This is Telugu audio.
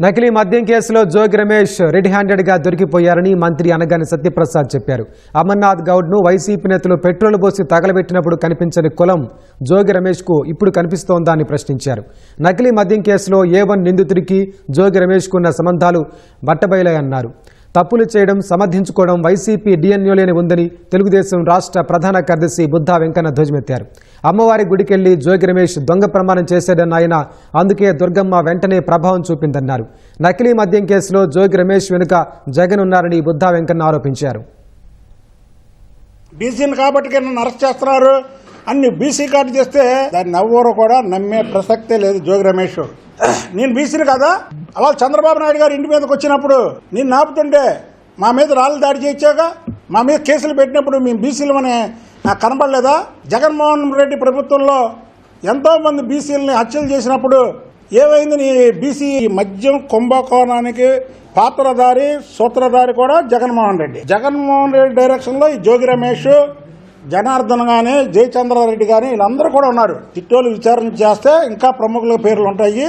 నకిలీ మద్యం కేసులో జోగి రమేష్ రెడ్ హ్యాండెడ్గా దొరికిపోయారని మంత్రి అనగాని సత్యప్రసాద్ చెప్పారు. అమర్నాథ్ గౌడ్ను వైసీపీ నేతలు పెట్రోల్ పోసి తగలబెట్టినప్పుడు కనిపించని కులం జోగి రమేష్కు ఇప్పుడు కనిపిస్తోందా అని ప్రశ్నించారు. నకిలీ మద్యం కేసులో ఏ వన్ నిందితుడికి జోగి రమేష్కు ఉన్న సంబంధాలు బట్టబయలయ్యన్నారు తప్పులు చేయడం సమర్థించుకోవడం వైసీపీ డిఎన్యూలోనే ఉందని తెలుగుదేశం రాష్ట్ర ప్రధాన కార్యదర్శి బుద్ధా వెంకన్న ధ్వజమెత్తారు. అమ్మవారి గుడికెళ్ళి జోగి రమేష్ దొంగ ప్రమాణం చేశాడన్న ఆయన అందుకే దుర్గమ్మ వెంటనే ప్రభావం చూపిందన్నారు. నకిలీ మద్యం కేసులో జోగి రమేష్ వెనుక జగన్ ఉన్నారని బుద్ధా వెంకన్న ఆరోపించారు. బీసీని కాబట్టి అరెస్ట్ చేస్తున్నారు. అన్ని బీసీ కార్డు చేస్తే దాన్ని ఎవ్వరు కూడా నమ్మే ప్రసక్తే లేదు జోగి రమేష్. నేను బీసీని కదా? అలా చంద్రబాబు నాయుడు గారు ఇంటి మీదకి వచ్చినప్పుడు నేను నాపుతుంటే మా మీద రాళ్ళు దాడి చేయించాక మా మీద కేసులు పెట్టినప్పుడు మేము బీసీలు అని నాకు కనబడలేదా జగన్మోహన్ రెడ్డి ప్రభుత్వంలో ఎంతో మంది బీసీలని హత్యలు చేసినప్పుడు ఏమైంది నీ బీసీ మద్యం కుంభకోణానికి పాత్రధారి సూత్రధారి కూడా జగన్మోహన్ రెడ్డి. జగన్మోహన్ రెడ్డి డైరెక్షన్లో ఈ జోగి రమేష్ జనార్దన్ గాని జయచంద్రారెడ్డి కానీ వీళ్ళందరూ కూడా ఉన్నారు. చిట్టోలు విచారణ చేస్తే ఇంకా ప్రముఖుల పేర్లు ఉంటాయి.